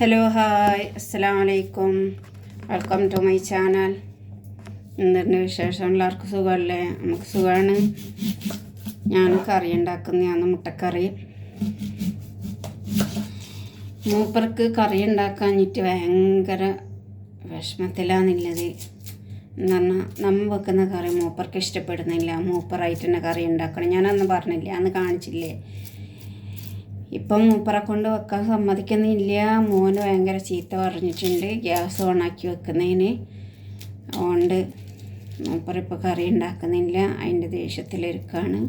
Hello hi അസ്സാം വലൈക്കും welcome to my channel എന്തുണ്ട് വിശേഷം? എല്ലാവർക്കും സുഖമല്ലേ? നമുക്ക് സുഖമാണ് ഞാൻ കറി ഉണ്ടാക്കുന്നതാണ് മുട്ടക്കറി. മൂപ്പർക്ക് കറി ഉണ്ടാക്കാഞ്ഞിട്ട് ഭയങ്കര വിഷമത്തിലാണെന്നുള്ളത് എന്ന് പറഞ്ഞാൽ നമ്മൾ വെക്കുന്ന കറി മൂപ്പർക്ക് ഇഷ്ടപ്പെടുന്നില്ല. മൂപ്പറായിട്ട് തന്നെ കറി ഉണ്ടാക്കണം. ഞാനന്ന് പറഞ്ഞില്ലേ? അന്ന് കാണിച്ചില്ലേ? ഇപ്പം മൂപ്പറെ കൊണ്ട് വെക്കാൻ സമ്മതിക്കുന്നില്ല. മോന് ഭയങ്കര ചീത്ത പറഞ്ഞിട്ടുണ്ട്. ഗ്യാസ് ഓണാക്കി വെക്കുന്നതിന്. അതുകൊണ്ട് മൂപ്പറിപ്പോൾ കറി ഉണ്ടാക്കുന്നില്ല. അതിന്റെ ദേഷ്യത്തിലിരിക്കുകയാണ്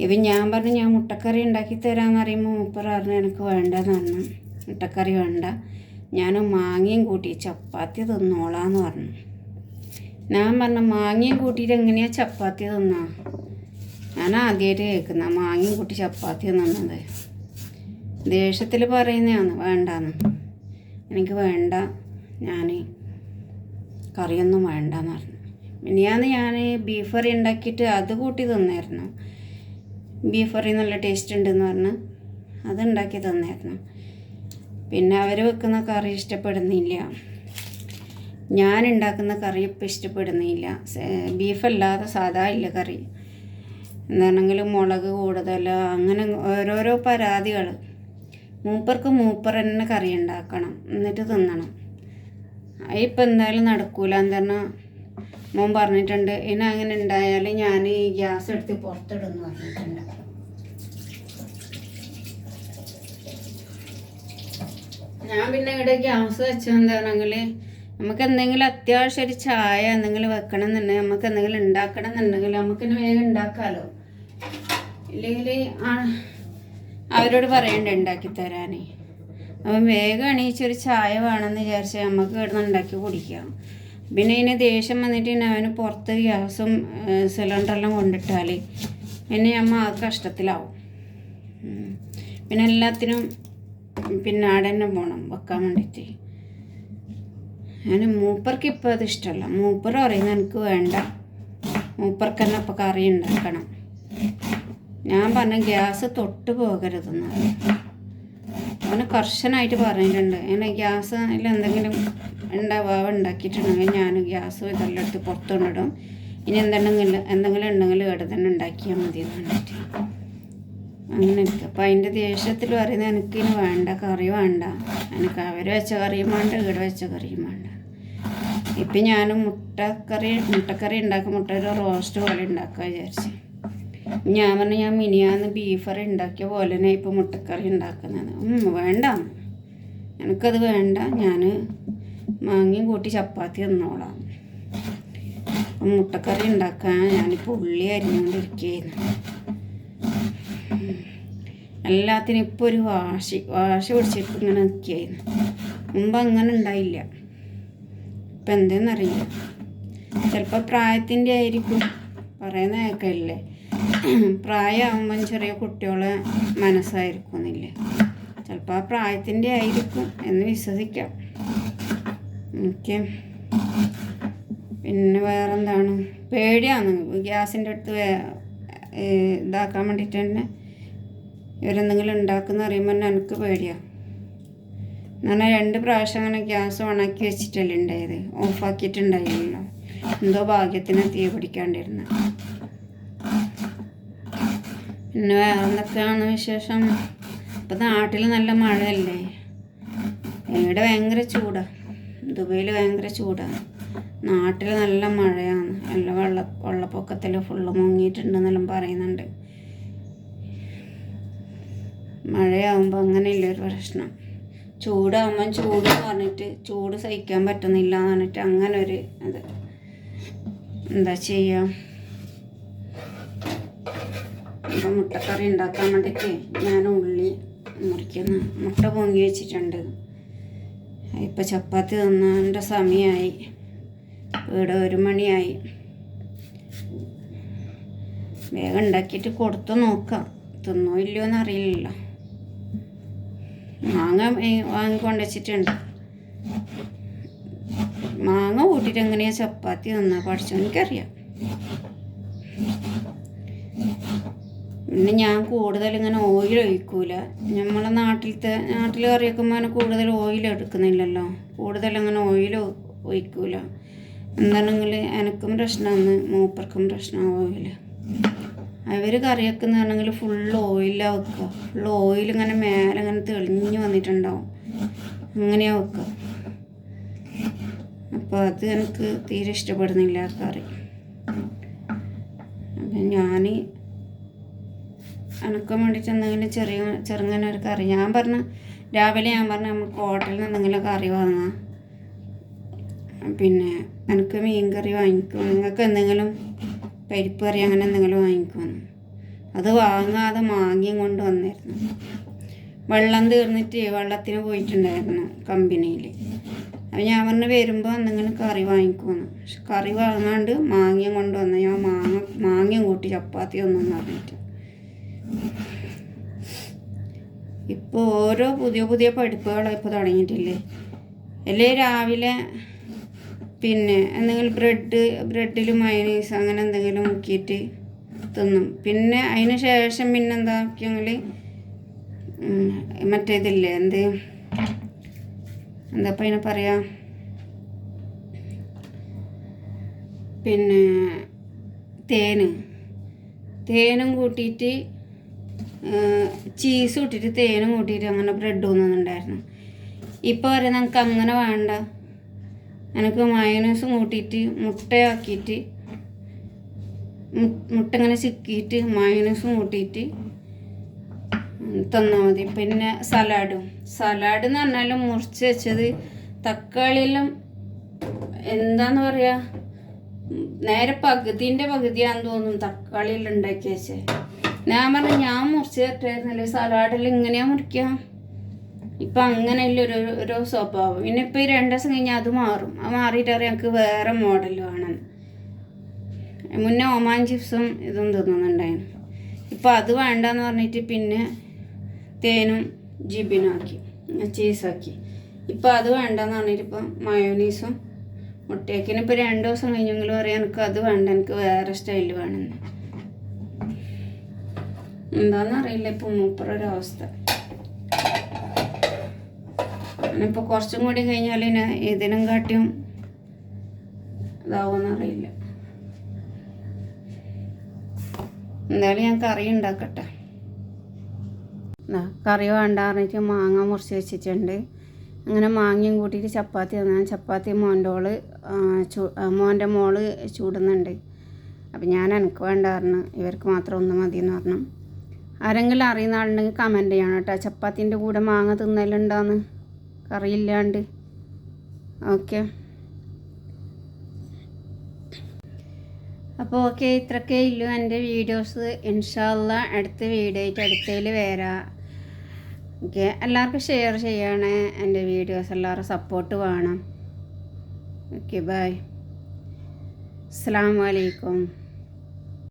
ഇപ്പം ഞാൻ പറഞ്ഞു ഞാൻ മുട്ടക്കറി ഉണ്ടാക്കി തരാമെന്ന് പറയുമ്പോൾ മൂപ്പർ പറഞ്ഞു എനിക്ക് വേണ്ടെന്ന് പറഞ്ഞു. മുട്ടക്കറി വേണ്ട. ഞാൻ മാങ്ങയും കൂട്ടി ചപ്പാത്തി തിന്നോളാന്ന് പറഞ്ഞു. ഞാൻ പറഞ്ഞു മാങ്ങയും കൂട്ടിയിട്ട് എങ്ങനെയാണ് ചപ്പാത്തി തിന്നാ? ഞാൻ ആദ്യമായിട്ട് കേൾക്കുന്ന മാങ്ങയും കൂട്ടി ചപ്പാത്തി തിന്നുന്നത്. ദേഷ്യത്തിൽ പറയുന്നതാണ് വേണ്ടാന്ന്. എനിക്ക് വേണ്ട ഞാൻ കറിയൊന്നും വേണ്ടെന്ന് പറഞ്ഞു. മിനിയാന്ന് ഞാൻ ബീഫ് കറി ഉണ്ടാക്കിയിട്ട് അത് കൂട്ടി തന്നായിരുന്നു. ബീഫ് കറി നല്ല ടേസ്റ്റ് ഉണ്ടെന്ന് പറഞ്ഞ് അത് ഉണ്ടാക്കി തന്നായിരുന്നു. പിന്നെ അവർ വെക്കുന്ന കറി ഇഷ്ടപ്പെടുന്നില്ല. ഞാൻ ഉണ്ടാക്കുന്ന കറി ഇപ്പം ഇഷ്ടപ്പെടുന്നില്ല. ബീഫല്ലാതെ സാധാ ഇല്ല കറി. എന്താണെങ്കിലും മുളക് കൂടുതൽ അങ്ങനെ ഓരോരോ പരാതികൾ മൂപ്പർക്ക് മൂപ്പർ തന്നെ കറി ഉണ്ടാക്കണം. എന്നിട്ട് തിന്നണം. ഇപ്പം എന്തായാലും നടക്കൂല എന്താണ് മോൻ പറഞ്ഞിട്ടുണ്ട്. ഇനി അങ്ങനെ ഉണ്ടായാൽ ഞാൻ ഈ ഗ്യാസ് എടുത്ത് പുറത്തിടുന്നു പറഞ്ഞിട്ടുണ്ട്. ഞാൻ പിന്നെ ഇവിടെ ഗ്യാസ് വെച്ചെന്താണെങ്കിൽ നമുക്ക് എന്തെങ്കിലും അത്യാവശ്യം ഒരു ചായ എന്തെങ്കിലും വെക്കണം എന്നുണ്ടെങ്കിൽ നമുക്ക് എന്തെങ്കിലും ഉണ്ടാക്കണം എന്നുണ്ടെങ്കിൽ നമുക്കിന് വേഗം ഉണ്ടാക്കാമല്ലോ ഇല്ലെങ്കിൽ അവരോട് പറയണ്ട ഉണ്ടാക്കി തരാനേ. അപ്പം വേഗം എണീച്ചൊരു ചായ വേണമെന്ന് വിചാരിച്ച നമുക്ക് കിടന്ന് ഉണ്ടാക്കി കുടിക്കാം. പിന്നെ ഇതിന് ദേഷ്യം വന്നിട്ട് പിന്നെ അവന് പുറത്ത് ഗ്യാസും സിലിണ്ടറെല്ലാം കൊണ്ടിട്ടാൽ പിന്നെ അമ്മ ആ കഷ്ടത്തിലാവും. പിന്നെ എല്ലാത്തിനും പിന്നെ ആടെ തന്നെ പോകണം വെക്കാൻ വേണ്ടിയിട്ട് ഞാൻ മൂപ്പർക്ക് ഇപ്പോൾ അത് ഇഷ്ടമല്ല. മൂപ്പർ പറയുന്നത് എനിക്ക് വേണ്ട. മൂപ്പർക്ക് തന്നെ ഇപ്പോൾ കറി ഉണ്ടാക്കണം. ഞാൻ പറഞ്ഞ ഗ്യാസ് തൊട്ട് പോകരുതെന്ന്. അവന് കർശനായിട്ട് പറഞ്ഞിട്ടുണ്ട്. അങ്ങനെ ഗ്യാസിൽ എന്തെങ്കിലും ഉണ്ടാവുക ഉണ്ടാക്കിയിട്ടുണ്ടെങ്കിൽ ഞാൻ ഗ്യാസ് ഇതെല്ലാം എടുത്ത് പുറത്തുകൊണ്ടിടും. ഇനി എന്തെങ്കിലും എന്തെങ്കിലും ഉണ്ടെങ്കിൽ ഇവിടെ തന്നെ ഉണ്ടാക്കിയാൽ മതി എന്ന് പറഞ്ഞിട്ട്. അങ്ങനെ എനിക്ക് അപ്പം അതിന്റെ ദേഷ്യത്തിൽ പറയുന്നത് എനിക്കിനി വേണ്ട കറി വേണ്ട. എനിക്ക് അവർ വെച്ച കറിയും വേണ്ട ഇവിടെ വെച്ച കറിയും വേണ്ട. ഇപ്പം ഞാൻ മുട്ടക്കറി മുട്ടക്കറി ഉണ്ടാക്കും. മുട്ട റോസ്റ്റ് പോലെ ഉണ്ടാക്കുക വിചാരിച്ചു. ഞാൻ പറഞ്ഞു ഞാൻ മിനിയാന്ന് ബീഫ് കറി ഉണ്ടാക്കിയ പോലെ തന്നെ ഇപ്പോൾ മുട്ടക്കറി ഉണ്ടാക്കുന്നത് വേണ്ട. എനിക്കത് വേണ്ട. ഞാൻ മാങ്ങയും കൂട്ടി ചപ്പാത്തി തന്നോളാം. മുട്ടക്കറി ഉണ്ടാക്കാൻ ഞാനിപ്പോൾ ഉള്ളി അരിഞ്ഞുകൊണ്ടിരിക്കുകയായിരുന്നു. എല്ലാത്തിനും ഇപ്പോൾ ഒരു വാശി വാശി പിടിച്ചിട്ട് ഇങ്ങനെ നിൽക്കുകയായിരുന്നു മുമ്പ് അങ്ങനെ ഉണ്ടായില്ല ഇപ്പം എന്തെന്നറിയില്ല. ചിലപ്പോൾ പ്രായത്തിന്റെ ആയിരിക്കും. പറയുന്ന കേൾക്കല്ലേ പ്രായമാകുമ്പം ചെറിയ കുട്ടികളെ മനസ്സായിരിക്കുന്നില്ല. ചിലപ്പോൾ ആ പ്രായത്തിന്റെ ആയിരിക്കും എന്ന് വിശ്വസിക്കാം. ഓക്കെ. പിന്നെ വേറെന്താണ്? പേടിയാണ്. ഗ്യാസിന്റെ അടുത്ത് ഇതാക്കാൻ വേണ്ടിയിട്ട് തന്നെ ഇവരെന്തെങ്കിലും ഉണ്ടാക്കുന്ന അറിയുമ്പോൾ തന്നെ എനിക്ക് പേടിയാണ് ഞാൻ രണ്ട് പ്രാവശ്യം അങ്ങനെ ഗ്യാസ് ഓണാക്കി വെച്ചിട്ടല്ലേ ഉണ്ടായത്. ഓഫാക്കിയിട്ടുണ്ടായിരുന്നല്ലോ എന്തോ ഭാഗ്യത്തിന് തീ പിടിക്കാണ്ടിരുന്ന. പിന്നെ വേറെ എന്തൊക്കെയാണ് വിശേഷം? ഇപ്പം നാട്ടിൽ നല്ല മഴയല്ലേ? ഇവിടെ ഭയങ്കര ചൂടാണ് ദുബൈയിൽ ഭയങ്കര ചൂടാണ് നാട്ടിൽ നല്ല മഴയാണ്. നല്ല വെള്ള വെള്ളപ്പൊക്കത്തിൽ ഫുള്ള് മുങ്ങിയിട്ടുണ്ടെന്നെല്ലാം പറയുന്നുണ്ട്. മഴയാകുമ്പോൾ അങ്ങനെയില്ല ഒരു പ്രശ്നം? ചൂടാകുമ്പം ചൂട് പറഞ്ഞിട്ട് ചൂട് സഹിക്കാൻ പറ്റുന്നില്ല എന്ന് പറഞ്ഞിട്ട് അങ്ങനെ ഒരു ഇത്. എന്താ ചെയ്യുക ഇപ്പം മുട്ടക്കറി ഉണ്ടാക്കാൻ വേണ്ടിയിട്ട് ഞാൻ ഉള്ളി മുറിക്കുന്നു. മുട്ട പൊങ്ങി വെച്ചിട്ടുണ്ട്. ഇപ്പം ചപ്പാത്തി തിന്നതിന്റെ സമയമായി. ഇവിടെ ഒരു മണിയായി. വേഗം ഉണ്ടാക്കിയിട്ട് കൊടുത്തു നോക്കാം. തിന്നോ ഇല്ലയോ എന്നറിയില്ല മാങ്ങ വാങ്ങിക്കൊണ്ട് വെച്ചിട്ടുണ്ട് മാങ്ങ കൂട്ടിയിട്ട് എങ്ങനെയാ ചപ്പാത്തി തിന്നാ പഠിച്ചു? എനിക്കറിയാം. പിന്നെ ഞാൻ കൂടുതൽ ഇങ്ങനെ ഓയിൽ ഒഴിക്കൂല. നമ്മളെ നാട്ടിലത്തെ നാട്ടിൽ കറി വെക്കുമ്പോൾ അങ്ങനെ കൂടുതൽ ഓയിൽ എടുക്കുന്നില്ലല്ലോ. കൂടുതൽ അങ്ങനെ ഓയിൽ ഒഴിക്കൂല. എന്താണെങ്കിൽ എനിക്കും പ്രശ്നമാണ് മൂപ്പർക്കും പ്രശ്നമാണ് ഓയിൽ അവർ കറി വെക്കുന്നതാണെങ്കിൽ ഫുള്ള് ഓയിലാണ് വെക്കുക ഫുൾ ഓയിൽ ഇങ്ങനെ മേലെ ഇങ്ങനെ തെളിഞ്ഞു വന്നിട്ടുണ്ടാവും. അങ്ങനെയാണ് വെക്കുക അപ്പോൾ അത് എനിക്ക് തീരെ ഇഷ്ടപ്പെടുന്നില്ല ആ കറി. അപ്പം ഞാൻ അനക്കാൻ വേണ്ടിയിട്ട് എന്തെങ്കിലും ചെറിയ ചെറുങ്ങനെ ഒരു കറി ഞാൻ പറഞ്ഞു രാവിലെ ഞാൻ പറഞ്ഞു നമുക്ക് ഹോട്ടലിൽ നിന്ന് എന്തെങ്കിലും കറി വാങ്ങാം. പിന്നെ എനിക്ക് മീൻ കറി വാങ്ങിക്കും. നിങ്ങൾക്ക് എന്തെങ്കിലും പരിപ്പ് കറി അങ്ങനെ എന്തെങ്കിലും വാങ്ങിക്കുമെന്ന്. അത് വാങ്ങാതെ മാങ്ങിയും കൊണ്ട് വന്നിരുന്നു. വെള്ളം തീർന്നിട്ട് വെള്ളത്തിന് പോയിട്ടുണ്ടായിരുന്നു കമ്പനിയിൽ അപ്പം ഞാൻ പറഞ്ഞു വരുമ്പോൾ എന്തെങ്കിലും കറി വാങ്ങിക്കുമെന്ന്. പക്ഷെ കറി വാങ്ങാണ്ട് മാങ്ങയും കൊണ്ടുവന്ന് ഞാൻ മാങ്ങ മാങ്ങയും കൂട്ടി ചപ്പാത്തി ഒന്നും പറഞ്ഞിട്ട് ഇപ്പോൾ ഓരോ പുതിയ പുതിയ പഠിപ്പുകൾ ഇപ്പോൾ തുടങ്ങിയിട്ടില്ലേ? അല്ലേ രാവിലെ പിന്നെ എന്തെങ്കിലും ബ്രെഡ് ബ്രെഡിൽ മയനീസ് അങ്ങനെ എന്തെങ്കിലും മുക്കിയിട്ട് തിന്നും. പിന്നെ അതിന് ശേഷം പിന്നെ എന്താക്കിയെങ്കിൽ മറ്റേതില്ലേ എന്ത്? എന്താ അതിനെ പറയാ? പിന്നെ തേന്. തേനും കൂട്ടിയിട്ട് ചീസ് കൂട്ടിയിട്ട് തേനും കൂട്ടിയിട്ട് അങ്ങനെ ബ്രെഡ് തോന്നുന്നുണ്ടായിരുന്നു ഇപ്പോൾ വരെ നമുക്ക് അങ്ങനെ വേണ്ട. എനിക്ക് മയോണൈസും കൂട്ടിയിട്ട് മുട്ടയാക്കിയിട്ട് മുട്ട ഇങ്ങനെ ചിക്കിയിട്ട് മയോണൈസും കൂട്ടിയിട്ട് തന്നാൽ മതി. പിന്നെ സലാഡും സലാഡ് എന്ന് പറഞ്ഞാൽ മുറിച്ച് വെച്ചത് തക്കാളിയെല്ലാം എന്താന്ന് പറയുക നേരെ പകുതിന്റെ പകുതിയാന്ന് തോന്നും തക്കാളിയെല്ലാം ഉണ്ടാക്കി വെച്ചേ. ഞാൻ പറഞ്ഞു ഞാൻ മുറിച്ച് തരട്ടായിരുന്നല്ലേ സലാഡെല്ലാം ഇങ്ങനെയാ മുറിക്കുക ഇപ്പം അങ്ങനെയല്ല ഒരു ഒരു സ്വഭാവം. പിന്നെ ഇപ്പം ഈ രണ്ട് ദിവസം കഴിഞ്ഞാൽ അത് മാറും. അത് മാറിയിട്ട് അറിയാം എനിക്ക് വേറെ മോഡൽ വേണം. മുന്നേ ഒമാൻ ചിപ്സും ഇതും തിന്നുന്നുണ്ടായിരുന്നു. ഇപ്പം അത് വേണ്ടെന്ന് പറഞ്ഞിട്ട് പിന്നെ തേനും ജിബിനാക്കി ചീസാക്കി ഇപ്പം അത് വേണ്ടെന്ന് പറഞ്ഞിട്ട് ഇപ്പം മയോനീസും മുട്ടയാക്കിന് ഇപ്പോൾ രണ്ട് ദിവസം കഴിഞ്ഞെങ്കിലും പറയാം എനിക്ക് അത് വേണ്ട. എനിക്ക് വേറെ സ്റ്റൈൽ വേണമെന്ന് എന്താണെന്നറിയില്ല ഇപ്പം മൂപ്പറൊരവസ്ഥ ഇപ്പൊ കുറച്ചും കൂടി കഴിഞ്ഞാൽ ഇനി ഇതിനും കാട്ടിയും ഇതാവുമെന്നറിയില്ല. എന്തായാലും ഞാൻ കറി ഉണ്ടാക്കട്ടെ. കറി വേണ്ട പറഞ്ഞിട്ട് മാങ്ങ മുറിച്ച് വെച്ചിട്ടുണ്ട്. അങ്ങനെ മാങ്ങയും കൂട്ടിയിട്ട് ചപ്പാത്തി തന്നാൽ ചപ്പാത്തി മോന്റെ ഓൾ മോന്റെ മോൾ ചൂടുന്നുണ്ട്. അപ്പം ഞാൻ എനിക്ക് വേണ്ട പറഞ്ഞു. ഇവർക്ക് മാത്രം ഒന്ന് മതി എന്ന് പറഞ്ഞു. ആരെങ്കിലും അറിയുന്ന ആളുണ്ടെങ്കിൽ കമന്റ് ചെയ്യണം കേട്ടോ. ചപ്പാത്തിന്റെ കൂടെ മാങ്ങ തിന്നലുണ്ടാന്ന്? കറിയില്ലാണ്ട്. ഓക്കെ അപ്പോൾ ഓക്കെ ഇത്രയൊക്കെ ഇല്ലു എന്റെ വീഡിയോസ് ഇൻഷാല്ല അടുത്ത വീഡിയോ ആയിട്ട് അടുത്തതിൽ വരാം. ഓക്കെ എല്ലാവർക്കും ഷെയർ ചെയ്യണേ എന്റെ വീഡിയോസ് എല്ലാവരും സപ്പോർട്ട് വേണം. ഓക്കെ ബൈ അസ്സാം വലൈക്കും